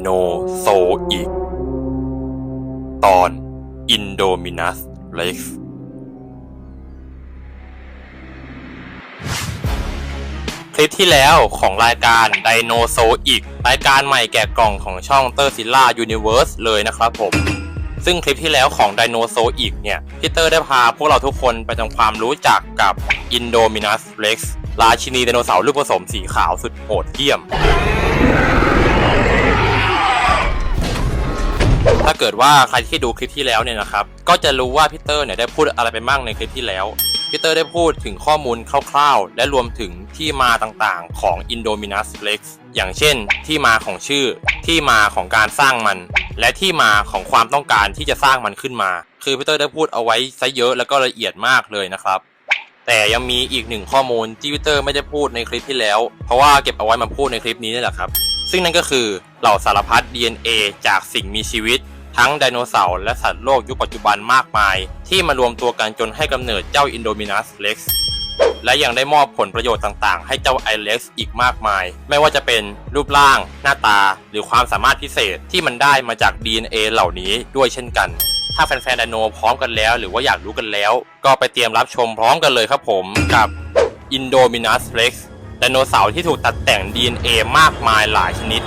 โนโซอีกตอนอินโดมินัสเล็กซ์คลิปที่แล้วของรายการไดโนโซอีกรายการใหม่แกะกล่องของช่องเตอร์ซิล่ายูนิเวิร์สเลยนะครับผม ซึ่งคลิปที่แล้วของไดโนโซอีกเนี่ยพี่เตอร์ได้พาพวกเราทุกคนไปทำความรู้จักกับอินโดมินัสเล็กซ์ราชินีไดโนเสาร์ลูกผสมสีขาวสุดโหดเหี้ยม ถ้าเกิดว่าใครที่ดูคลิปที่แล้วเนี่ยนะครับ ก็จะรู้ว่าพีเตอร์เนี่ยได้พูดอะไรไปบ้างในคลิปที่แล้วพีเตอร์ได้พูดถึงข้อมูลคร่าวๆ และรวมถึงที่มาต่างๆของ Indominus Rex อย่างเช่น ที่มาของชื่อ ที่มาของการสร้างมัน และที่มาของความต้องการที่จะสร้างมันขึ้นมา คือพีเตอร์ได้พูดเอาไว้ซะเยอะแล้วก็ละเอียดมากเลยนะครับ แต่ยังมีอีกหนึ่งข้อมูลที่พีเตอร์ไม่ได้พูดในคลิปที่แล้ว เพราะว่าเก็บเอาไว้มาพูดในคลิปนี้นี่แหละครับ ซึ่งนั่นก็คือ เหล่าสารพัด DNA จากสิ่งมีชีวิต ทั้งไดโนเสาร์และสัตว์โลกยุคปัจจุบันมากมาย ที่มารวมตัวกันจนให้กำเนิดเจ้า Indominus Rex และยังได้มอบผลประโยชน์ต่างๆ ให้เจ้า i r e x อีกมากมาย ไม่ว่าจะเป็นรูปร่าง หน้าตา หรือความสามารถพิเศษที่มันได้มาจาก DNA เหล่านี้ด้วยเช่นกัน ถ้าแฟนๆไดโนพร้อมกันแล้ว หรือว่าอยากรู้กันแล้ว ก็ไปเตรียมรับชมพร้อมกันเลยครับผมกับ Indominus Rex ไดโนเสาร์ที่ถูกตัดแต่ง DNA มากมายหลายชนิด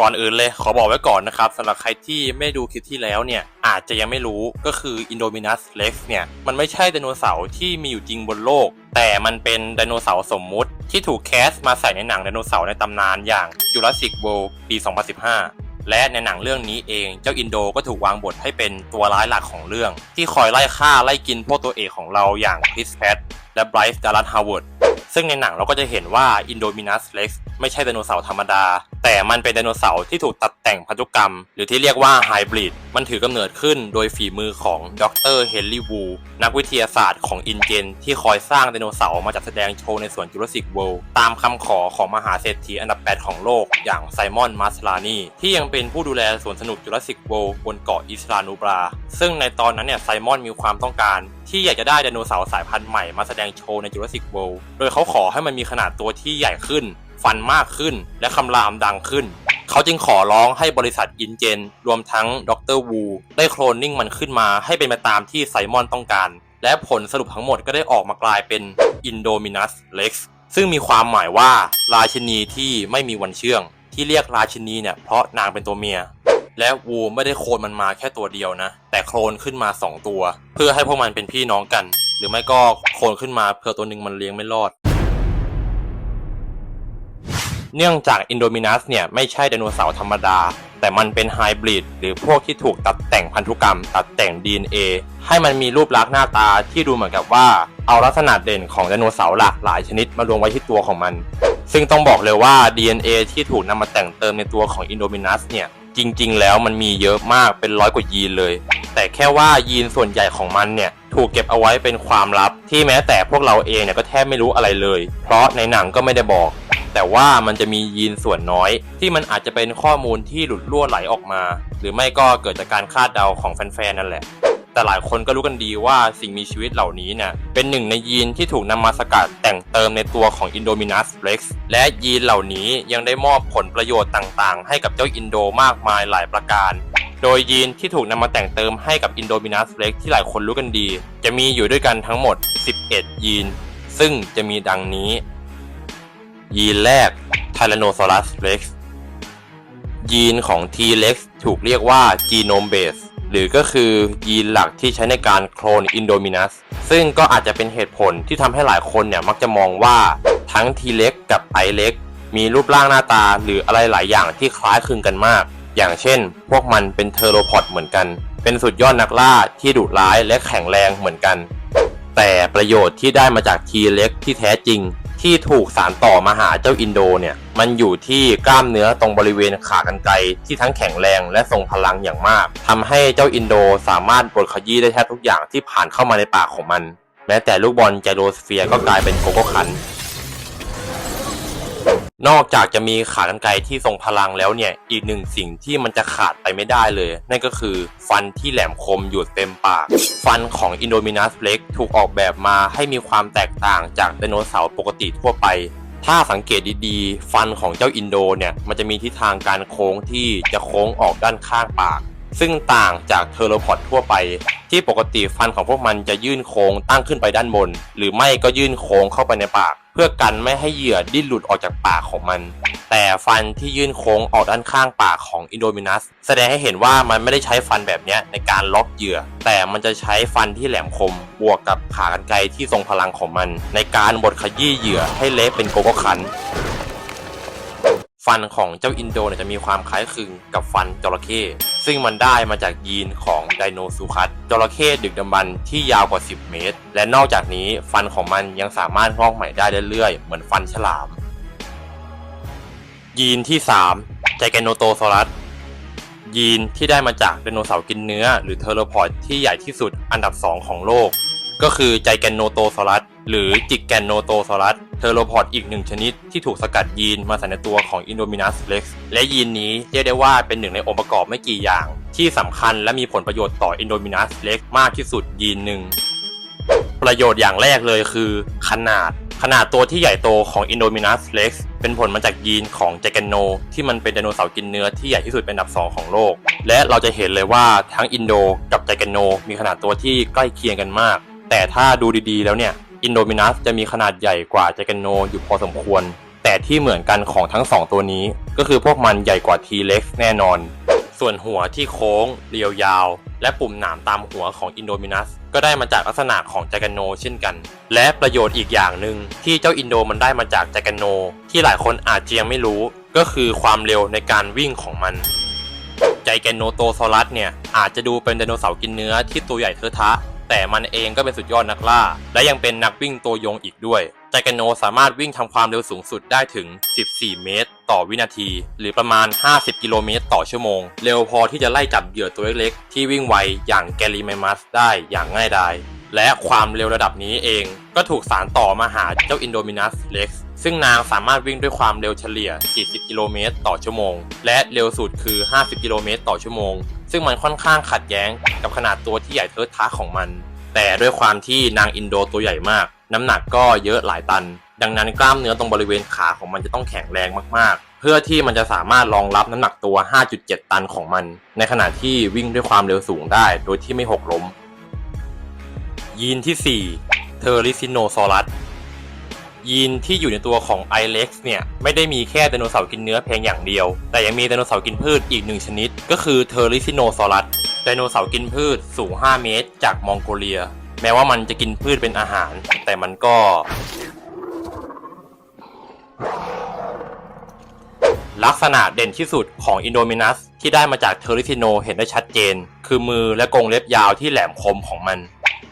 ก่อนอื่นเลยขอบอกไว้ก่อนนะครับสำหรับใครที่ไม่ดูคลิปที่แล้วเนี่ยอาจจะยังไม่รู้ก็คือ Indominus Rex เนี่ยมันไม่ใช่ไดโนเสาร์ที่มีอยู่จริงบนโลก แต่มันเป็นไดโนเสาร์สมมุติ ที่ถูกแคสต์มาใส่ในหนังไดโนเสาร์ในตำนานอย่าง Jurassic World ปี 2015 และในหนังเรื่องนี้เองเจ้าอินโดก็ถูกวางบทให้เป็นตัวร้ายหลักของเรื่อง ที่คอยไล่ฆ่าไล่กินพวกตัวเอกของเราอย่างคริสแพทและไบรซ์ดารัสฮาวเวิร์ด ซึ่งในหนังเราก็จะเห็นว่า Indominus Rex ไม่ใช่ไดโนเสาร์ธรรมดา แต่มันเป็นไดโนเสาร์ที่ถูกตัดแต่งพันธุกรรม หรือที่เรียกว่าไฮบริดมันถือกำเนิดขึ้นโดยฝีมือของดรเฮนรี่วูนักวิทยาศาสตร์ของอินเจน ที่คอยสร้างไดโนเสาร์มาจัดแสดงโชว์ในสวนจูราสสิกเวิลด์ตามคำขอของมหาเศรษฐีอันดับ 8 ของโลก อย่างไซมอนมาสลานีที่ยังเป็นผู้ดูแลสวนสนุกจูราสสิกเวิลด์บนเกาะอิสลานูบรา ซึ่งในตอนนั้นเนี่ยไซมอนมีความต้องการ ที่อยากจะได้ไดโนเสาร์สายพันธุ์ใหม่มาแสดงโชว์ในจูราสสิกเวิลด์โดยเขาขอให้มันมีขนาดตัวที่ใหญ่ขึ้น ฟันมากขึ้น และคำรามดังขึ้น เขาจึงขอร้องให้บริษัทอินเจน รวมทั้งดรวูได้โคลนนิ่งมันขึ้นมาให้เป็นไปตามที่ไซมอนต้องการ และผลสรุปทั้งหมดก็ได้ออกมากลายเป็น Indominus Rex ซึ่งมีความหมายว่าราชินีที่ไม่มีวันเชื่อง ที่เรียกราชินีเนี่ยเพราะนางเป็นตัวเมีย และวูไม่ได้โคลนมันมาแค่ตัวเดียวนะ แต่โคลนขึ้นมา 2 ตัว เพื่อให้พวกมันเป็นพี่น้องกัน หรือไม่ก็โคลนขึ้นมาเพื่อตัวหนึ่งมันเลี้ยงไม่รอด เนื่องจากอินโดมินัสเนี่ยไม่ใช่ไดโนเสาร์ธรรมดา แต่มันเป็นไฮบริดหรือพวกที่ถูกตัดแต่งพันธุกรรม ตัดแต่ง DNA ให้มันมีรูปลักษณ์หน้าตาที่ดูเหมือนกับว่า เอาลักษณะเด่นของไดโนเสาร์หลากหลายชนิดมารวมไว้ที่ตัวของมัน ซึ่งต้องบอกเลยว่า DNA ที่ถูกนำมาแต่งเติมในตัวของอินโดมินัสเนี่ย จริง ๆ แล้วมันมีเยอะมากเป็นร้อยกว่ายีนเลย แต่แค่ว่ายีนส่วนใหญ่ของมันเนี่ยถูกเก็บเอาไว้เป็นความลับ ที่แม้แต่พวกเราเองเนี่ยก็แทบไม่รู้อะไรเลย เพราะในหนังก็ไม่ได้บอก แต่ว่ามันจะมียีนส่วนน้อย ที่มันอาจจะเป็นข้อมูลที่หลุดล่วไหลออกมา หรือไม่ก็เกิดจากการคาดเดาของแฟนๆนั่นแหละ แต่หลายคนก็รู้กันดีว่าสิ่งมีชีวิตเหล่านี้เนี่ยเป็นหนึ่งในยีนที่ถูกนำมาสกัดแต่งเติมในตัวของ Indominus Rex และยีนเหล่านี้ยังได้มอบผลประโยชน์ต่างๆ ให้กับเจ้าอินโดมากมายหลายประการ โดยยีนที่ถูกนำมาแต่งเติมให้กับ Indominus Rex ที่หลายคนรู้กันดี จะมีอยู่ด้วยกันทั้งหมด 11 ยีน ซึ่งจะมีดังนี้ ยีนแรก Tyrannosaurus Rex ยีนของ T-Rex ถูกเรียกว่า Genome Base ห รือก็คือยีนหลักที่ใช้ในการโคลน Indominus ซึ่งก็อาจจะเป็นเหตุผลที่ทำให้หลายคนเนี่ยมักจะมองว่าทั้ง T-Rex กับ I-Rex มีรูปร่างหน้าตาหรืออะไรหลายอย่างที่คล้ายคลึงกันมาก อย่างเช่น พวกมันเป็นเทอโรพอดเหมือนกัน เป็นสุดยอดนักล่าที่ดุร้ายและแข็งแรงเหมือนกัน แต่ประโยชน์ที่ได้มาจาก T-Rex ที่แท้จริง ที่ถูกสารต่อมาหาเจ้าอินโดเนี่ย มันอยู่ที่กล้ามเนื้อตรงบริเวณขากรรไกรที่ทั้งแข็งแรงและทรงพลังอย่างมากทำให้เจ้าอินโดสามารถบดขยี้ได้แทบทุกอย่างที่ผ่านเข้ามาในปากของมัน แม้แต่ลูกบอลไจโรสเฟียร์ก็กลายเป็นโกโก้คัน นอกจากจะมีขากรรไกรที่ทรงพลังแล้วเนี่ย อีกหนึ่งสิ่งที่มันจะขาดไปไม่ได้เลย นั่นก็คือฟันที่แหลมคมอยู่เต็มปาก ฟันของอินโดมินัสเล็กถูกออกแบบมาให้มีความแตกต่างจากไดโนเสาร์ปกติทั่วไป ถ้าสังเกตดีๆ ฟันของเจ้าอินโดเนี่ย มันจะมีทิศทางการโค้งที่จะโค้งออกด้านข้างปาก ซึ่งต่างจากเทโรพอดทั่วไป ที่ปกติฟันของพวกมันจะยื่นโค้งตั้งขึ้นไปด้านบน หรือไม่ก็ยื่นโค้งเข้าไปในปาก เพื่อกันไม่ให้เหยื่อดิ้นหลุดออกจากปากของมัน แต่ฟันที่ยื่นโค้งออกด้านข้างปากของอินโดมินัส แสดงให้เห็นว่ามันไม่ได้ใช้ฟันแบบนี้ในการล็อกเหยื่อ แต่มันจะใช้ฟันที่แหลมคม บวกกับขากรรไกรที่ทรงพลังของมัน ในการบดขยี้เหยื่อให้เละเป็นโกโก้คัน ฟันของเจ้าอินโดเนี่ยจะมีความคล้ายคลึงกับฟันจระเข้ซึ่งมันได้มาจากยีนของไดโนซูคัสจระเข้ดึกดำบรรที่ยาวกว่า 10 เมตร และนอกจากนี้ฟันของมันยังสามารถงอกใหม่ได้เรื่อยๆ เหมือนฟันฉลาม ยีนที่ 3 ไจแกโนโตซอรัสยีนที่ได้มาจากไดโนเสาร์กินเนื้อ หรือเทอโรพอดที่ใหญ่ที่สุดอันดับ 2 ของโลก ก็คือไจแกนโนโตซอรัส หรือจิกแกนโนโตซอรัสเทอร์โรพอดอีกหนึ่งชนิดที่ถูกสกัดยีนมาใส่ในตัวของอินโดมินัสเล็กซ์และยีนนี้เรียกได้ว่าเป็นหนึ่งในองค์ประกอบไม่กี่อย่าง ที่สำคัญและมีผลประโยชน์ต่ออินโดมินัสเล็กมากที่สุดยีนหนึ่งประโยชน์อย่างแรกเลยคือ ขนาด ขนาดตัวที่ใหญ่โตของ Indominus Rex เป็นผลมาจากยีนของ j a g a n o ที่มันเป็นไดโนเสาร์กินเนื้อที่ใหญ่ที่สุดเป็นอันดับ 2 ของโลก และเราจะเห็นเลยว่าทั้งอินโดกับ j a g a n o มีขนาดตัวที่ใกล้เคียงกันมาก แต่ถ้าดูดีๆแล้วเนี่ย Indominus จะมีขนาดใหญ่กว่า j a g a n o อยู่พอสมควร แต่ที่เหมือนกันของทั้ง 2 ตัวนี้ ก็คือพวกมันใหญ่กว่า T-Rex แน่นอน ส่วนหัวที่โค้ง เรียวยาว และปุ่มหนามตามหัวของอินโดมินัสก็ได้มาจากลักษณะของจากนโนเช่นกัน และประโยชน์อีกอย่างหนึ่งที่เจ้าอินโดมันได้มาจากจากนโน ที่หลายคนอาจจะยังไม่รู้ ก็คือความเร็วในการวิ่งของมันไจแกนโนโตซอรัสเนี่ยอาจจะดูเป็นไดโนเสาร์กินเนื้อที่ตัวใหญ่เทอะทะ แต่มันเองก็เป็นสุดยอดนักล่า และยังเป็นนักวิ่งตัวยงอีกด้วยไจแกนโนสามารถวิ่งทำความเร็วสูงสุดได้ถึง 14 เมตร ต่อวินาที หรือประมาณ 50 กิโลเมตรต่อชั่วโมง เร็วพอที่จะไล่จับเหยื่อตัวเล็กๆ ที่วิ่งไวอย่างแกลิเมมัสได้อย่างง่ายดายและความเร็วระดับนี้เองก็ถูกสารต่อมาหาเจ้าอินโดมินัสเล็กซ์ซึ่งนางสามารถวิ่งด้วยความเร็วเฉลี่ย 40 กิโลเมตรต่อชั่วโมง และเร็วสุดคือ 50 กิโลเมตรต่อชั่วโมง ซึ่งมันค่อนข้างขัดแย้งกับขนาดตัวที่ใหญ่เทิดท้าของมัน แต่ด้วยความที่นางอินโดตัวใหญ่มาก น้ำหนักก็เยอะหลายตัน ดังนั้นกล้ามเนื้อตรงบริเวณขาของมันจะต้องแข็งแรงมากๆ เพื่อที่มันจะสามารถรองรับน้ำหนักตัว 5.7 ตันของมัน ในขณะที่วิ่งด้วยความเร็วสูงได้ โดยที่ไม่หกล้มยีนที่ 4 เทอริซิโนซอรัส ยีนที่อยู่ในตัวของ i l e x เนี่ย ไม่ได้มีแค่ไดโนเสาร์กินเนื้อเพียงอย่างเดียว แต่ยังมีไดโนเสาร์กินพืชอีกหนึ่งชนิด ก็คือเทอริซิโนซอรัสไดโนเสาร์กินพืชสูง 5 เมตร จากมองโกเลีย แม้ว่ามันจะกินพืชเป็นอาหาร แต่มันก็ลักษณะเด่นที่สุดของอินโดมินัสที่ได้มาจากเทอริซิโนเห็นได้ชัดเจน คือมือและกรงเล็บยาวที่แหลมคมของมัน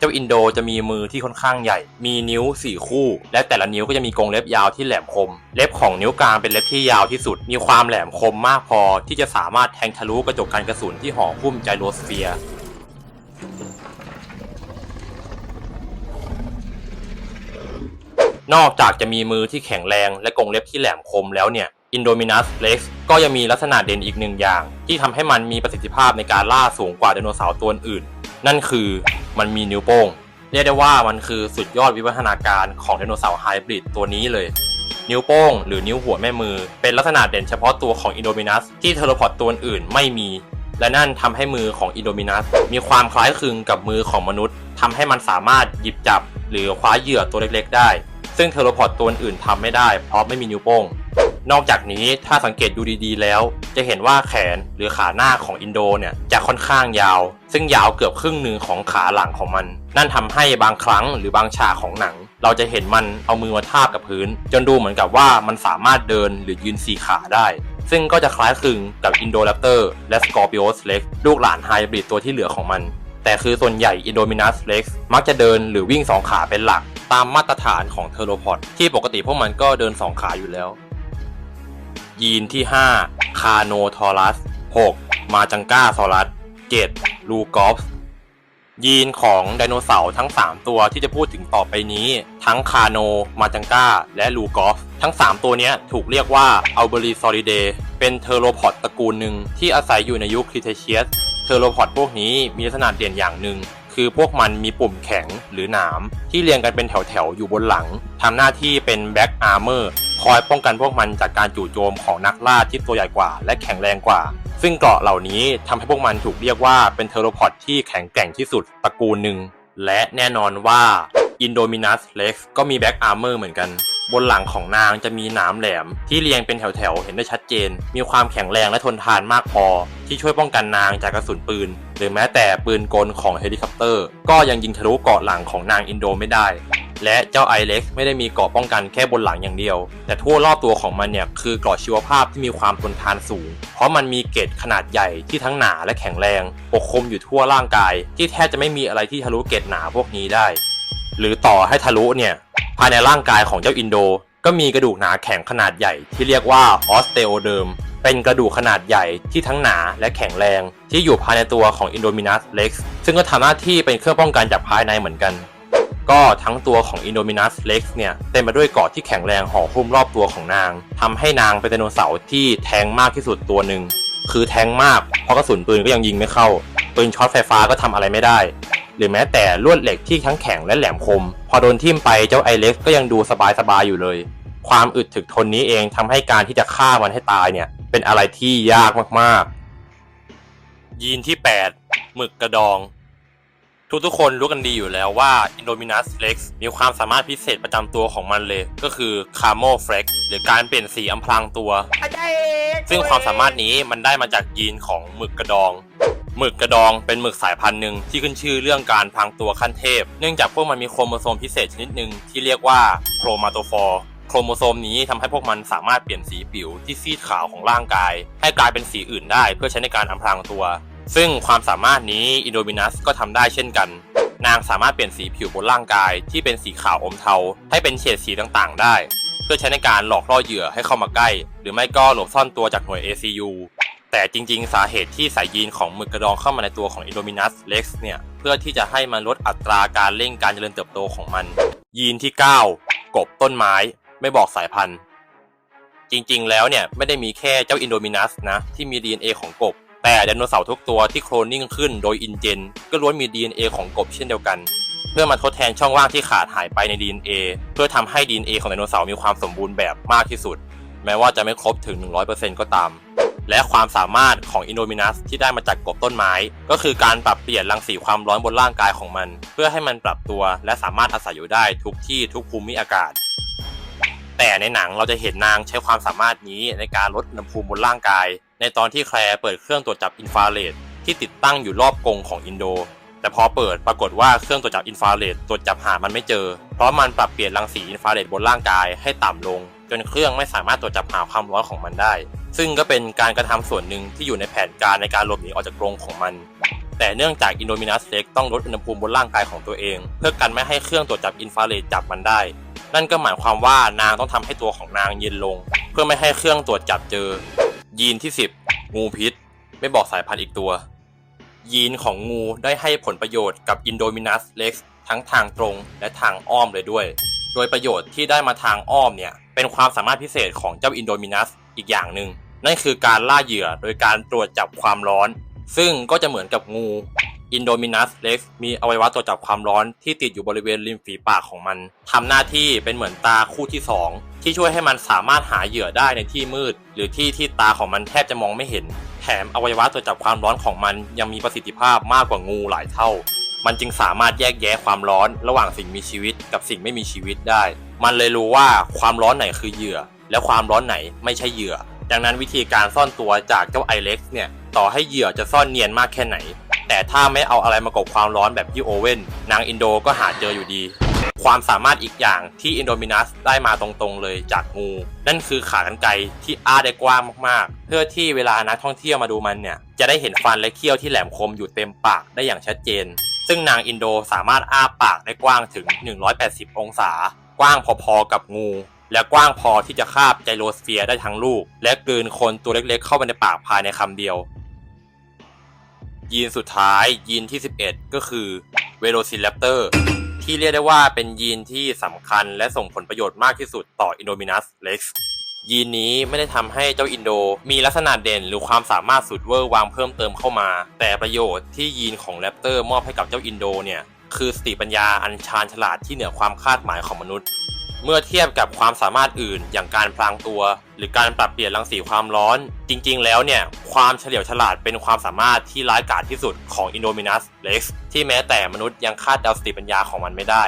จ้าอินโดจะมีมือที่ค่อนข้างใหญ่ มีนิ้ว 4 คู่ และแต่ละนิ้วก็จะมีกรงเล็บยาวที่แหลมคม เล็บของนิ้วกลางเป็นเล็บที่ยาวที่สุด มีความแหลมคมมากพอที่จะสามารถแทงทะลุกระจกกันกระสุนที่ห่อหุ้มไจโรสเฟียร์นอกจากจะมีมือที่แข็งแรงและกรงเล็บที่แหลมคมแล้วเนี่ย Indominus Rex ก็ยังมีลักษณะเด่นอีกหนึ่งอย่าง ที่ทำให้มันมีประสิทธิภาพในการล่าสูงกว่าไดโนเสาร์ตัวอื่น นั่นคือ มันมีนิ้วโป้ง เรียกได้ว่ามันคือสุดยอดวิวัฒนาการของไดโนเสาร์ไฮบริดตัวนี้เลย นิ้วโป้งหรือนิ้วหัวแม่มือ เป็นลักษณะเด่นเฉพาะตัวของ Indominus ที่เทอร์พอดตัวอื่นไม่มี และนั่นทำให้มือของ Indominus มีความคล้ายคลึงกับมือของมนุษย์ทำให้มันสามารถหยิบจับ หรือคว้าเหยื่อตัวเล็กๆ ได้ ซึ่งเทอร์พอดตัวอื่นทำไม่ได้เพราะไม่มีนิ้วโป้ง นอกจากนี้ถ้าสังเกตดูดีๆแล้ว จะเห็นว่าแขนหรือขาหน้าของอินโดเนี่ยจะค่อนข้างยาว ซึ่งยาวเกือบครึ่งหนึ่งของขาหลังของมัน นั่นทำให้บางครั้งหรือบางฉากของหนัง เราจะเห็นมันเอามือมาทาบกับพื้น จนดูเหมือนกับว่ามันสามารถเดินหรือยืนสี่ขาได้ ซึ่งก็จะคล้ายคลึงกับอินโดแรปเตอร์และสกอร์ปิโอสเล็กลูกหลานไฮบริดตัวที่เหลือของมัน แต่คือส่วนใหญ่ Indominus Rex มักจะเดินหรือวิ่งสองขาเป็นหลัก ตามมาตรฐานของเทโรพอดที่ปกติพวกมันก็เดินสองขาอยู่แล้ว ยีนที่ 5 คาโนทอรัส 6 มาจังก้าซอรัส 7 ลูกอฟยีนของไดโนเสาร์ทั้ง 3 ตัวที่จะพูดถึงต่อไปนี้ ทั้งคาโน มาจังก้า และลูกอฟทั้ง 3 ตัวนี้ถูกเรียกว่าอัลเบรีซอริเดเป็นเทอโรพอดตระกูลหนึ่งที่อาศัยอยู่ในยุคคริเทเชียส เทอโรพอดพวกนี้มีลักษณะเด่นอย่างหนึ่ง คือพวกมันมีปุ่มแข็งหรือหนามที่เรียงกันเป็นแถวๆ อยู่บนหลังทำหน้าที่เป็นแบ็กอาร์เมอร์คอยป้องกันพวกมันจากการจู่โจมของนักล่าที่ตัวใหญ่กว่า และแข็งแรงกว่า ซึ่งเกราะเหล่านี้ทำให้พวกมันถูกเรียกว่าเป็นเทโรพอดที่แข็งแกร่งที่สุดตระกูลหนึ่งและแน่นอนว่า Indominus Rex ก็มีแบ็กอาร์เมอร์เหมือนกัน บนหลังของนางจะมีหนามแหลม ที่เรียงเป็นแถวๆ เห็นได้ชัดเจน มีความแข็งแรงและทนทานมากพอ ที่ช่วยป้องกันนางจากกระสุนปืน หรือแม้แต่ปืนกลของเฮลิคอปเตอร์ ก็ยังยิงทะลุเกาะหลังของนางอินโดไม่ได้ และเจ้าไอเล็กไม่ได้มีเกาะป้องกันแค่บนหลังอย่างเดียว แต่ทั่วรอบตัวของมันเนี่ยคือเกราะชีวภาพที่มีความทนทานสูง เพราะมันมีเกราะขนาดใหญ่ที่ทั้งหนาและแข็งแรง ปกคลุมอยู่ทั่วร่างกาย ที่แทบจะไม่มีอะไรที่ทะลุเกราะหนาพวกนี้ได้หรือต่อให้ทะลุเนี่ย ภายในร่างกายของเจ้าอินโด ก็มีกระดูกหนาแข็งขนาดใหญ่ที่เรียกว่าออสเตโอเดิมเป็นกระดูกขนาดใหญ่ที่ทั้งหนาและแข็งแรง ที่อยู่ภายในตัวของ Indominus Rex ซึ่งก็ทำหน้าที่เป็นเครื่องป้องกันจากภายในเหมือนกัน ก็ทั้งตัวของ Indominus Rex เนี่ยเต็มไปด้วยเกาะที่แข็งแรงห่อหุ้มรอบตัวของนางทำให้นางเป็นไดโนเสาร์ที่แทงมากที่สุดตัวหนึ่งคือแทงมากเพราะกระสุนปืนก็ยังยิงไม่เข้าปืนช็อตไฟฟ้าก็ทำอะไรไม่ได้ หรือแม้แต่ลวดเหล็กที่ทั้งแข็งและแหลมคม พอโดนทิ่มไปเจ้าไอเล็กก็ยังดูสบายๆอยู่เลย ความอึดถึกทนนี้เองทำให้การที่จะฆ่ามันให้ตายเนี่ย เป็นอะไรที่ยากมากๆ ยีนที่ 8 หมึกกระดอง ทุกๆคนรู้กันดีอยู่แล้วว่า Indominus Rex มีความสามารถพิเศษประจำตัวของมันเลย ก็คือ Camo Flex หรือการเปลี่ยนสีอำพรางตัว ซึ่งความสามารถนี้มันได้มาจากยีนของหมึกกระดอง หมึกกระดองเป็นหมึกสายพันธุ์หนึ่งที่ขึ้นชื่อเรื่องการพรางตัวขั้นเทพ เนื่องจากพวกมันมีโครโมโซมพิเศษชนิดหนึ่งที่เรียกว่าโครมาโตฟอร์โครโมโซมนี้ทำให้พวกมันสามารถเปลี่ยนสีผิวที่ซีดขาวของร่างกาย ให้กลายเป็นสีอื่นได้เพื่อใช้ในการอำพรางตัว ซึ่งความสามารถนี้อินโดมินัสก็ทำได้เช่นกัน นางสามารถเปลี่ยนสีผิวบนร่างกายที่เป็นสีขาวอมเทา ให้เป็นเฉดสีต่างๆ ได้ เพื่อใช้ในการหลอกล่อเหยื่อให้เข้ามาใกล้ หรือไม่ก็หลบซ่อนตัวจากหน่วย ACU แต่จริงๆ สาเหตุที่ใส่ยีนของหมึกกระดองเข้ามาในตัวของ Indominus Rex เนี่ย เพื่อที่จะให้มันลดอัตราการเร่งการเจริญเติบโตของมัน ยีนที่ 9 กบต้นไม้ ไม่บอกสายพันธุ์ จริงๆ แล้วเนี่ยไม่ได้มีแค่เจ้า Indominus นะ ที่มี DNA ของกบ แต่ไดโนเสาร์ทุกตัวที่โคลนนิ่งขึ้นโดยอินเจน ก็ล้วนมี DNA ของกบเช่นเดียวกัน เพื่อมาทดแทนช่องว่างที่ขาดหายไปใน DNA เพื่อทำให้ DNA ของไดโนเสาร์มีความสมบูรณ์แบบมากที่สุด แม้ว่าจะไม่ครบถึง 100%ก็ตาม และความสามารถของ Indominus ที่ได้มาจากกบต้นไม้ ก็คือการปรับเปลี่ยนรังสีความร้อนบนร่างกายของมัน เพื่อให้มันปรับตัวและสามารถอาศัยอยู่ได้ทุกที่ทุกภูมิอากาศ แต่ในหนังเราจะเห็นนางใช้ความสามารถนี้ในการลดอุณหภูมิบนร่างกาย ในตอนที่แคลร์เปิดเครื่องตรวจจับอินฟราเรดที่ติดตั้งอยู่รอบกรงของอินโด แต่พอเปิดปรากฏว่าเครื่องตรวจจับอินฟราเรดตรวจจับหามันไม่เจอ เพราะมันปรับเปลี่ยนรังสีอินฟราเรดบนร่างกายให้ต่ำลง จนเครื่องไม่สามารถตรวจจับหาความร้อนของมันได้ ซึ่งก็เป็นการกระทำส่วนหนึ่งที่อยู่ในแผนการในการหลบหนีออกจากกรงของมัน แต่เนื่องจากอินโดมินัสเล็กต้องลดอุณหภูมิบนร่างกายของตัวเอง เพื่อกันไม่ให้เครื่องตรวจจับอินฟราเรดจับมันได้ นั่นก็หมายความว่านางต้องทำให้ตัวของนางเย็นลง เพื่อไม่ให้เครื่องตรวจจับเจอ ยีนที่ 10 งูพิษ ไม่บอกสายพันธุ์อีกตัว ยีนของงูได้ให้ผลประโยชน์กับ Indominus Rex ทั้งทางตรงและทางอ้อมเลยด้วย โดยประโยชน์ที่ได้มาทางอ้อมเนี่ยเป็นความสามารถพิเศษของเจ้า Indominus อีกอย่างหนึ่ง นั่นคือการล่าเหยื่อโดยการตรวจจับความร้อน ซึ่งก็จะเหมือนกับงู Indominus Rex มีอวัยวะตรวจจับความร้อนที่ติดอยู่บริเวณริมฝีปากของมันทำหน้าที่เป็นเหมือนตาคู่ที่สองที่ช่วยให้มันสามารถหาเหยื่อได้ในที่มืด หรือที่ที่ตาของมันแทบจะมองไม่เห็น แถมอวัยวะตรวจจับความร้อนของมันยังมีประสิทธิภาพมากกว่างูหลายเท่า มันจึงสามารถแยกแยะความร้อนระหว่างสิ่งมีชีวิตกับสิ่งไม่มีชีวิตได้ มันเลยรู้ว่าความร้อนไหนคือเหยื่อ และความร้อนไหนไม่ใช่เหยื่อ ดังนั้นวิธีการซ่อนตัวจากเจ้าไอเล็กซ์เนี่ยต่อให้เหยื่อจะซ่อนเนียนมากแค่ไหน แต่ถ้าไม่เอาอะไรมากบความร้อนแบบพี่โอเว่นนางอินโดก็หาเจออยู่ดี ความสามารถอีกอย่างที่อินโดมินัสได้มาตรงๆเลยจากงู นั่นคือขากรรไกรที่อ้าได้กว้างมากๆ เพื่อที่เวลานักท่องเที่ยวมาดูมันเนี่ยจะได้เห็นฟันและเขี้ยวที่แหลมคมอยู่เต็มปากได้อย่างชัดเจน ซึ่งนางอินโดสามารถอ้าปากได้กว้างถึง 180 องศา กว้างพอๆกับงู และกว้างพอที่จะคาบไจโรสเฟียร์ได้ทั้งลูก และกลืนคนตัวเล็กๆ เข้าไปในปากภายในคำเดียว ยีนสุดท้ายยีนที่ 11 ก็คือเวโรซิ r รปเตอร์ที่เรียกได้ว่าเป็นยีนที่สำคัญและส่งผลประโยชน์มากที่สุดต่อ Indominus Rex ยีนนี้ไม่ได้ทำให้เจ้าอินโด มีลักษณะเด่นหรือความสามารถสุดเวอร์วางเพิ่มเติมเข้ามา แต่ประโยชน์ที่ยีนของแรปเตอร์มอบให้กับเจ้าอินโดเนี่ย คือสติปัญญาอันชาญฉลาดที่เหนือความคาดหมายของมนุษย์ เมื่อเทียบกับความสามารถอื่น อย่างการพลางตัว หรือการปรับเปลี่ยนรังสีความร้อน จริง ๆ แล้วเนี่ย ความเฉลียวฉลาดเป็นความสามารถที่ร้ายกาจที่สุดของ Indominus Rex ที่แม้แต่มนุษย์ยังคาดเดาสติปัญญาของมันไม่ได้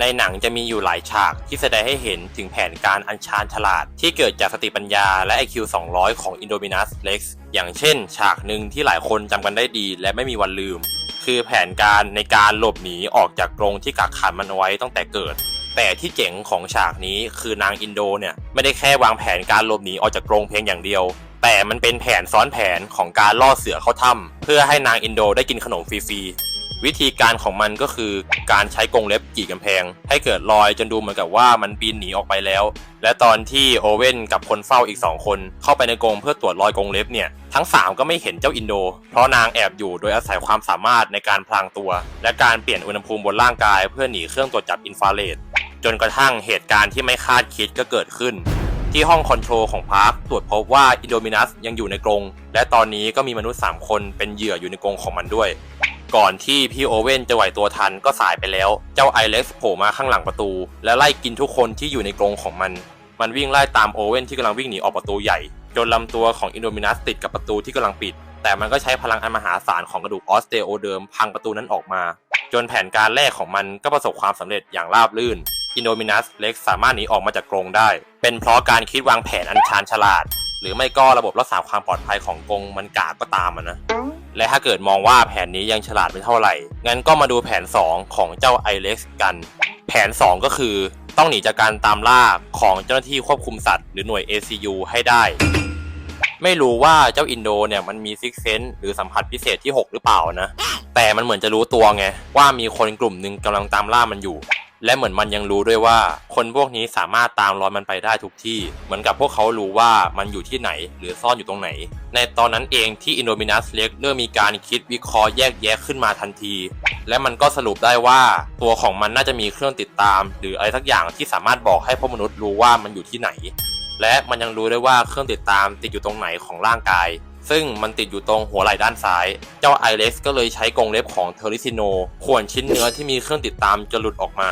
ในหนังจะมีอยู่หลายฉากที่แสดงให้เห็นถึงแผนการอัญชานฉลาด ที่เกิดจากสติปัญญาและ IQ 200 ของ Indominus Rex อย่างเช่น ฉากหนึ่งที่หลายคนจำกันได้ดี และไม่มีวันลืม คือแผนการในการหลบหนีออกจากกรงที่กักขังมันเอาไว้ตั้งแต่เกิด แต่ที่เจ๋งของฉากนี้คือนางอินโดเนี่ยไม่ได้แค่วางแผนการหลบหนีออกจากกรงเพียงอย่างเดียว แต่มันเป็นแผนซ้อนแผนของการล่อเสือเข้าถ้ำเพื่อให้นางอินโดได้กินขนมฟรีๆวิธีการของมันก็คือการใช้กรงเล็บกี่กำแพง ให้เกิดรอยจนดูเหมือนกับว่ามันปีนหนีออกไปแล้ว และตอนที่โอเว่นกับคนเฝ้าอีก 2 คน เข้าไปในกรงเพื่อตรวจรอยกรงเล็บเนี่ยทั้ง 3 ก็ไม่เห็นเจ้าอินโด เพราะนางแอบอยู่โดยอาศัยความสามารถในการพลางตัว และการเปลี่ยนอุณหภูมิบนร่างกายเพื่อหนีเครื่องตรวจจับอินฟราเรด จนกระทั่งเหตุการณ์ที่ไม่คาดคิดก็เกิดขึ้น ที่ห้องคอนโทรลของพาร์คตรวจพบว่าอินโดมินัสยังอยู่ในกรง และตอนนี้ก็มีมนุษย์ 3 คนเป็นเหยื่ออยู่ในกรงของมันด้วย ก่อนที่พี่โอเว่นจะไหวตัวทันก็สายไปแล้ว เจ้าไอเล็กซ์โผล่มาข้างหลังประตู และไล่กินทุกคนที่อยู่ในกรงของมัน มันวิ่งไล่ตามโอเว่นที่กำลังวิ่งหนีออกประตูใหญ่ จนลำตัวของอินโดมินัสติดกับประตูที่กำลังปิด แต่มันก็ใช้พลังอันมหาศาลของกระดูกออสเตโอเดิมพังประตูนั้นออกมาจนแผนการแรกของมันก็ประสบความสำเร็จอย่างราบรื่น อินโดมินัสเล็กสามารถหนีออกมาจากกรงได้ เป็นเพราะการคิดวางแผนอันชาญฉลาด หรือไม่ก็ระบบรักษาความปลอดภัยของกรงมันกากก็ตามนะ และถ้าเกิดมองว่าแผนนี้ยังฉลาดไม่เท่าไหร่ งั้นก็มาดูแผน 2 ของเจ้าไอเล็กซ์กัน แผน 2 ก็คือ ต้องหนีจากการตามล่าของเจ้าหน้าที่ควบคุมสัตว์หรือหน่วย ACU ให้ได้ไม่รู้ว่าเจ้าอินโดเนี่ยมันมีซิกเซนหรือสัมผัสพิเศษที่ 6 หรือเปล่านะ แต่มันเหมือนจะรู้ตัวไง ว่ามีคนกลุ่มหนึ่งกำลังตามล่ามันอยู่ และเหมือนมันยังรู้ด้วยว่า คนพวกนี้สามารถตามรอยมันไปได้ทุกที่ เหมือนกับพวกเขารู้ว่ามันอยู่ที่ไหน หรือซ่อนอยู่ตรงไหน ในตอนนั้นเองที่อินโดมินัสเล็กเริ่มมีการคิดวิเคราะห์แยกแยะขึ้นมาทันที และมันก็สรุปได้ว่าตัวของมันน่าจะมีเครื่องติดตาม หรืออะไรสักอย่างที่สามารถบอกให้พวกมนุษย์รู้ว่ามันอยู่ที่ไหน และมันยังรู้ได้ว่าเครื่องติดตามติดอยู่ตรงไหนของร่างกาย ซึ่งมันติดอยู่ตรงหัวไหล่ด้านซ้าย เจ้าไอเล็กก็เลยใช้กรงเล็บของเทอริซิโนข่วนชิ้นเนื้อที่มีเครื่องติดตามจะหลุดออกมา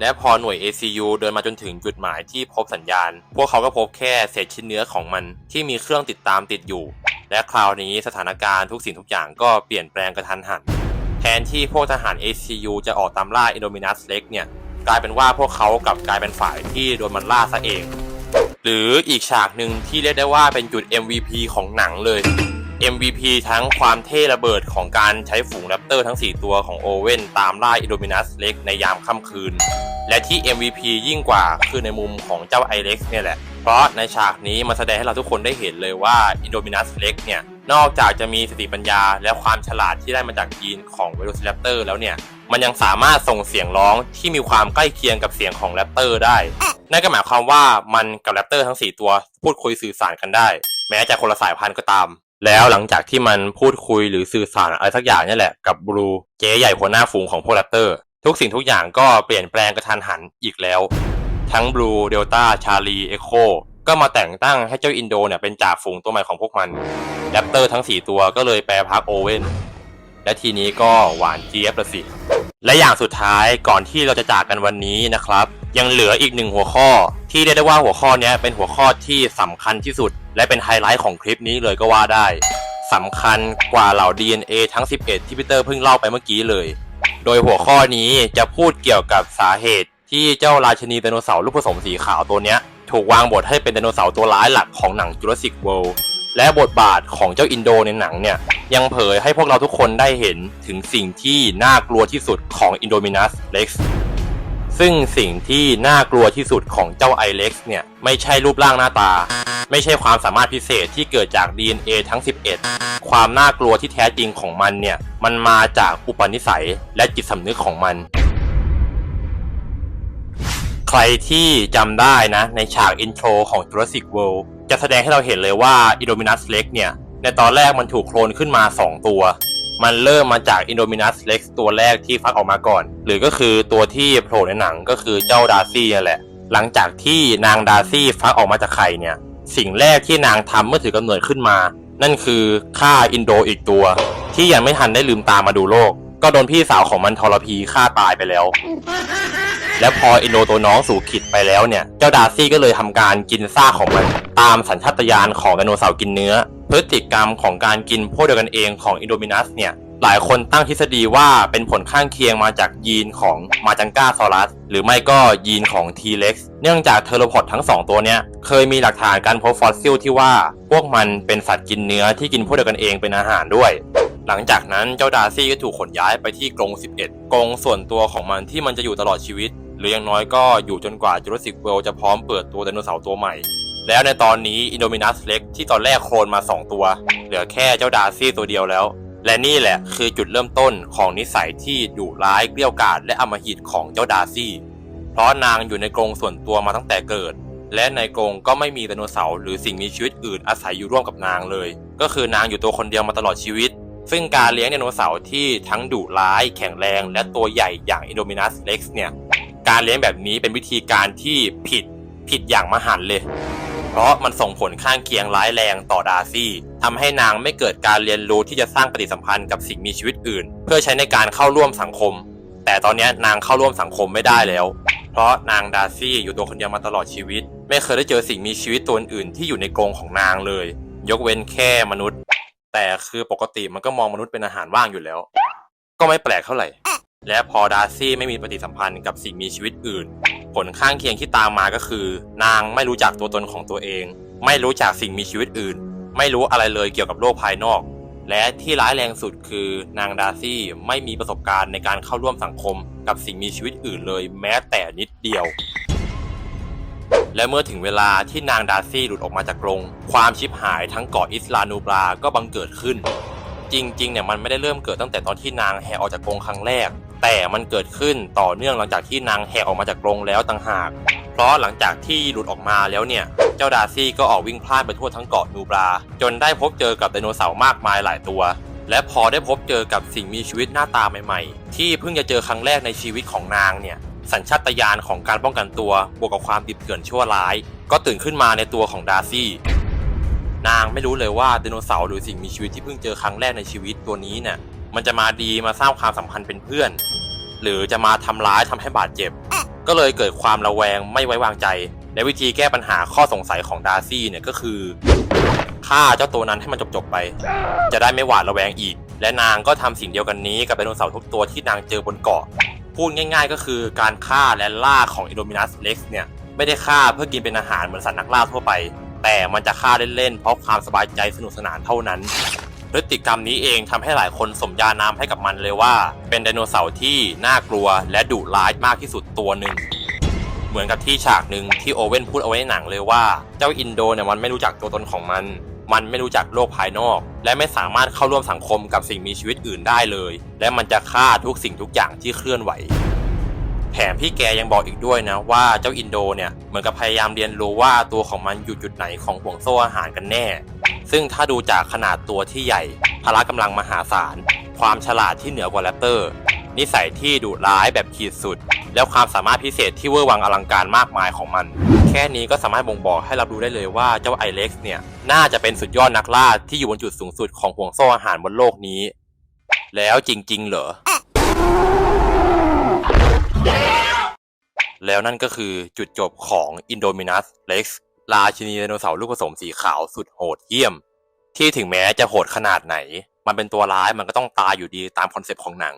และพอหน่วย ACU เดินมาจนถึงจุดหมายที่พบสัญญาณ พวกเขาก็พบแค่เศษชิ้นเนื้อของมันที่มีเครื่องติดตามติดอยู่ และคราวนี้สถานการณ์ทุกสิ่งทุกอย่างก็เปลี่ยนแปลงกระทันหัน แทนที่พวกทหาร ACU จะออกตามล่า Indominus Rex เนี่ยกลายเป็นว่าพวกเขากลับกลายเป็นฝ่ายที่โดนมันล่าซะเอง หรืออีกฉากหนึ่งที่เรียกได้ว่าเป็นจุด MVP ของหนังเลย MVP ทั้งความเท่ระเบิดของการใช้ฝูงแรปเตอร์ทั้ง 4 ตัวของโอเว่นตามล่าอินโดมินัสเล็กในยามค่ำคืน และที่ MVP ยิ่งกว่าคือในมุมของเจ้าไอเล็กเนี่ยแหละ เพราะในฉากนี้มันแสดงให้เราทุกคนได้เห็นเลยว่าอินโดมินัสเล็กเนี่ย นอกจากจะมีสติปัญญาและความฉลาดที่ได้มาจากยีนของเวโรซิแรปเตอร์แล้วเนี่ย มันยังสามารถส่งเสียงร้องที่มีความใกล้เคียงกับเสียงของแรปเตอร์ได้ นั่นก็หมายความว่ามันกับแรปเตอร์ทั้ง 4 ตัวพูดคุยสื่อสารกันได้ แม้จะคนละสายพันธุ์ก็ตาม แล้วหลังจากที่มันพูดคุยหรือสื่อสารอะไรสักอย่างนี่แหละกับบลูเจ๊ใหญ่หัวหน้าฝูงของพวกแรปเตอร์ทุกสิ่งทุกอย่างก็เปลี่ยนแปลงกระทันหันอีกแล้ว ทั้งบลูเดลต้าชาลีเอโคก็มาแต่งตั้งให้เจ้าอินโดเนี่ยเป็นจ่าฝูงตัวใหม่ของพวกมันแรปเตอร์ทั้ง 4 ตัวก็เลยแปรพักโอเว่นและทีนี้ก็หวานเจี๊ยบละสิ และอย่างสุดท้ายก่อนที่เราจะจากกันวันนี้นะครับ ยังเหลืออีกหนึ่งหัวข้อ ที่เรียกได้ว่าหัวข้อนี้เป็นหัวข้อที่สำคัญที่สุด และเป็นไฮไลท์ของคลิปนี้เลยก็ว่าได้สำคัญกว่าเหล่า DNA ทั้ง 11 ที่พีเตอร์เพิ่งเล่าไปเมื่อกี้เลย โดยหัวข้อนี้จะพูดเกี่ยวกับสาเหตุ ที่เจ้าราชินีไดโนเสาร์ลูกผสมสีขาวตัวนี้ถูกวางบทให้เป็นไดโนเสาร์ตัวร้ายหลักของหนัง Jurassic World และบทบาทของเจ้าอินโดในหนังเนี่ย ยังเผยให้พวกเราทุกคนได้เห็นถึงสิ่งที่น่ากลัวที่สุดของ Indominus Rex ซึ่งสิ่งที่น่ากลัวที่สุดของเจ้าไอเล็กซ์เนี่ยไม่ใช่รูปร่างหน้าตา ไม่ใช่ความสามารถพิเศษที่เกิดจาก DNA ทั้ง 11 ความน่ากลัวที่แท้จริงของมันเนี่ยมันมาจากอุปนิสัยและจิตสำนึกของมันใครที่จำได้นะในฉากอินโทรของ Jurassic World จะแสดงให้เราเห็นเลยว่า Indominus Rex เนี่ย ในตอนแรกมันถูกโคลนขึ้นมา 2 ตัว มันเริ่มมาจากอินโดมินัสเล็กตัวแรกที่ฟักออกมาก่อน หรือก็คือตัวที่โผล่ในหนังก็คือเจ้าดาร์ซี่นั่นแหละ หลังจากที่นางดาร์ซี่ฟักออกมาจากไข่เนี่ย สิ่งแรกที่นางทำเมื่อถือกำเนิดขึ้นมา นั่นคือฆ่าอินโดอีกตัว ที่ยังไม่ทันได้ลืมตามาดูโลก ก็โดนพี่สาวของมันทรพีฆ่าตายไปแล้ว และพออินโดตัวน้องสู่ขิดไปแล้วเนี่ย เจ้าดาร์ซี่ก็เลยทำการกินซากของมัน ตามสัญชาตญาณของไดโนเสาร์กินเนื้อ พฤติกรรมของการกินพวกเดียวกันเองของอินโดมินัสเนี่ยหลายคนตั้งทฤษฎีว่าเป็นผลข้างเคียงมาจากยีนของมาจังกาซอรัส หรือไม่ก็ยีนของทีเล็กซ์เนื่องจากเทอโรพอดทั้งสองตัวเนี้ย เคยมีหลักฐานการพบฟอสซิลที่ว่า พวกมันเป็นสัตว์กินเนื้อที่กินพวกเดียวกันเองเป็นอาหารด้วย หลังจากนั้นเจ้าดาร์ซี่ก็ถูกขนย้ายไปที่กรง 11 กรงส่วนตัวของมันที่มันจะอยู่ตลอดชีวิต หรืออย่างน้อยก็อยู่จนกว่าจูราสสิกเวิลด์จะพร้อมเปิดตัวไดโนเสาร์ตัวใหม่ แล้วในตอนนี้อินโดมินัสเล็กที่ตอนแรกโคลนมา 2 ตัว เหลือแค่เจ้าดาร์ซี่ตัวเดียวแล้ว และนี่แหละคือจุดเริ่มต้นของนิสัยที่ดุร้ายเกลี้ยวกราดและอำมหิตของเจ้าดาร์ซี่ เพราะนางอยู่ในกรงส่วนตัวมาตั้งแต่เกิดและในกรงก็ไม่มีไดโนเสาร์หรือสิ่งมีชีวิตอื่นอาศัยอยู่ร่วมกับนางเลย ก็คือนางอยู่ตัวคนเดียวมาตลอดชีวิต ซึ่งการเลี้ยงไดโนเสาร์ที่ทั้งดุร้ายแข็งแรงและตัวใหญ่อย่างอินโดมินัสเล็กซ์เนี่ย การเลี้ยงแบบนี้เป็นวิธีการที่ผิดผิดอย่างมหันเลย เพราะมันส่งผลข้างเคียงร้ายแรงต่อดาร์ซี่ทำให้นางไม่เกิดการเรียนรู้ที่จะสร้างปฏิสัมพันธ์กับสิ่งมีชีวิตอื่น เพื่อใช้ในการเข้าร่วมสังคม แต่ตอนนี้นางเข้าร่วมสังคมไม่ได้แล้ว เพราะนางดาร์ซี่อยู่ตัวคนเดียวมาตลอดชีวิต ไม่เคยได้เจอสิ่งมีชีวิตตัวอื่นที่อยู่ในกรงของนางเลย ยกเว้นแค่มนุษย์ แต่คือปกติมันก็มองมนุษย์เป็นอาหารว่างอยู่แล้ว ก็ไม่แปลกเท่าไหร่ และพอดาร์ซี่ไม่มีปฏิสัมพันธ์กับสิ่งมีชีวิตอื่น ผลข้างเคียงที่ตามมาก็คือ นางไม่รู้จักตัวตนของตัวเอง ไม่รู้จักสิ่งมีชีวิตอื่น ไม่รู้อะไรเลยเกี่ยวกับโลกภายนอก และที่ร้ายแรงสุดคือนางดาร์ซี่ไม่มีประสบการณ์ในการเข้าร่วมสังคมกับสิ่งมีชีวิตอื่นเลย แม้แต่นิดเดียว และเมื่อถึงเวลาที่นางดาร์ซี่หลุดออกมาจากกรงความชิบหายทั้งเกาะอิสลานูบราก็บังเกิดขึ้น จริงๆเนี่ยมันไม่ได้เริ่มเกิดตั้งแต่ตอนที่นางแหกออกจากกรงครั้งแรก แต่มันเกิดขึ้นต่อเนื่องหลังจากที่นางแหกออกมาจากกรงแล้วต่างหาก เพราะหลังจากที่หลุดออกมาแล้วเนี่ย เจ้าดาร์ซี่ก็ออกวิ่งพลาดไปทั่วทั้งเกาะนูบราจนได้พบเจอกับไดโนเสาร์มากมายหลายตัว และพอได้พบเจอกับสิ่งมีชีวิตหน้าตาใหม่ ๆ ที่เพิ่งจะเจอครั้งแรกในชีวิตของนางเนี่ย สัญชาตญาณของการป้องกันตัวบวกกับความดิบเถื่อนชั่วร้าย ก็ตื่นขึ้นมาในตัวของดาร์ซี่ นางไม่รู้เลยว่าไดโนเสาร์หรือสิ่งมีชีวิตที่เพิ่งเจอครั้งแรกในชีวิตตัวนี้เนี่ยมันจะมาดีมาสร้างความสัมพันธ์เป็นเพื่อน หรือจะมาทำร้ายทำให้บาดเจ็บ ก็เลยเกิดความระแวงไม่ไว้วางใจ และวิธีแก้ปัญหาข้อสงสัยของดาร์ซี่เนี่ยก็คือฆ่าเจ้าตัวนั้นให้มันจบๆไป จะได้ไม่หวาดระแวงอีก และนางก็ทำสิ่งเดียวกันนี้กับไดโนเสาร์ทุกตัวที่นางเจอบนเกาะ พูดง่าย ๆ ก็คือการฆ่าและล่าของอิโดมินัสเล็กเนี่ยไม่ได้ฆ่าเพื่อกินเป็นอาหารเหมือนสัตว์นักล่าทั่วไป แต่มันจะฆ่าเล่นๆเพราะความสบายใจสนุกสนานเท่านั้นพฤติกรรมนี้เองทำให้หลายคนสมญานามให้กับมันเลยว่า เป็นไดโนเสาร์ที่น่ากลัวและดุร้ายมากที่สุดตัวหนึ่ง เหมือนกับที่ฉากหนึ่งที่โอเว่นพูดเอาไว้ในหนังเลยว่า เจ้าอินโดเนี่ยมันไม่รู้จักตัวตนของมัน มันไม่รู้จักโลกภายนอก และไม่สามารถเข้าร่วมสังคมกับสิ่งมีชีวิตอื่นได้เลย และมันจะฆ่าทุกสิ่งทุกอย่างที่เคลื่อนไหว แถมพี่แกยังบอกอีกด้วยนะว่าเจ้าอินโดเนี่ยเหมือนกับพยายามเรียนรู้ว่าตัวของมันอยู่จุดไหนของห่วงโซ่อาหารกันแน่ ซึ่งถ้าดูจากขนาดตัวที่ใหญ่ พละกำลังมหาศาล ความฉลาดที่เหนือกว่าแรปเตอร์ นิสัยที่ดุร้ายแบบขีดสุด แล้วความสามารถพิเศษที่เวอร์วังอลังการมากมายของมัน แค่นี้ก็สามารถบ่งบอกให้เราดูได้เลยว่าเจ้าไอเล็กซ์เนี่ย น่าจะเป็นสุดยอดนักล่าที่อยู่บนจุดสูงสุดของห่วงโซ่อาหารบนโลกนี้ แล้วจริง ๆ เหรอ แล้วนั่นก็คือจุดจบของ Indominus Rex ราชินีไดโนเสาร์ลูกผสมสีขาวสุดโหดเหี้ยม ที่ถึงแม้จะโหดขนาดไหน มันเป็นตัวร้ายมันก็ต้องตายอยู่ดีตามคอนเซปต์ของหนัง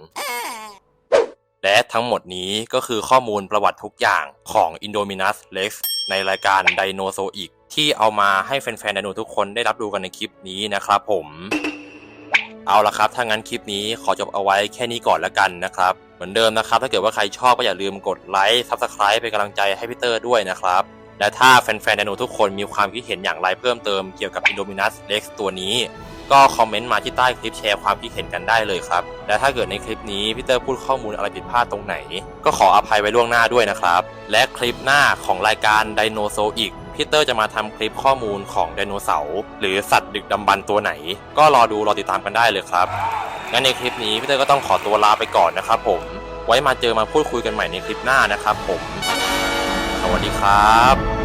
และทั้งหมดนี้ก็คือข้อมูลประวัติทุกอย่างของ Indominus Rex ในรายการ Dinosauric ที่เอามาให้แฟนๆไดโนทุกคนได้รับดูกันในคลิปนี้นะครับผมเอาละครับ ถ้างั้นคลิปนี้ขอจบเอาไว้แค่นี้ก่อนละกันนะครับ เหมือนเดิมนะครับ ถ้าเกิดว่าใครชอบก็อย่าลืมกดไลค์ Subscribe เป็นกำลังใจให้พี่เตอร์ด้วยนะครับ และถ้าแฟนๆไดโนทุกคนมีความคิดเห็นอย่างไรเพิ่มเติมเกี่ยวกับ Indominus Rex ตัวนี้ ก็คอมเมนต์มาที่ใต้คลิปแชร์ความคิดเห็นกันได้เลยครับ และถ้าเกิดในคลิปนี้พี่เตอร์พูดข้อมูลอะไรผิดพลาดตรงไหน ก็ขออภัยไว้ล่วงหน้าด้วยนะครับ และคลิปหน้าของรายการไดโนโซอีกพี่เตอร์จะมาทำคลิปข้อมูลของไดโนเสาร์หรือสัตว์ดึกดำบรรพ์ตัวไหน ก็รอดูรอติดตามกันได้เลยครับงั้นในคลิปนี้พี่เตอร์ก็ต้องขอตัวลาไปก่อนนะครับผม ไว้มาเจอมาพูดคุยกันใหม่ในคลิปหน้านะครับผม สวัสดีครับ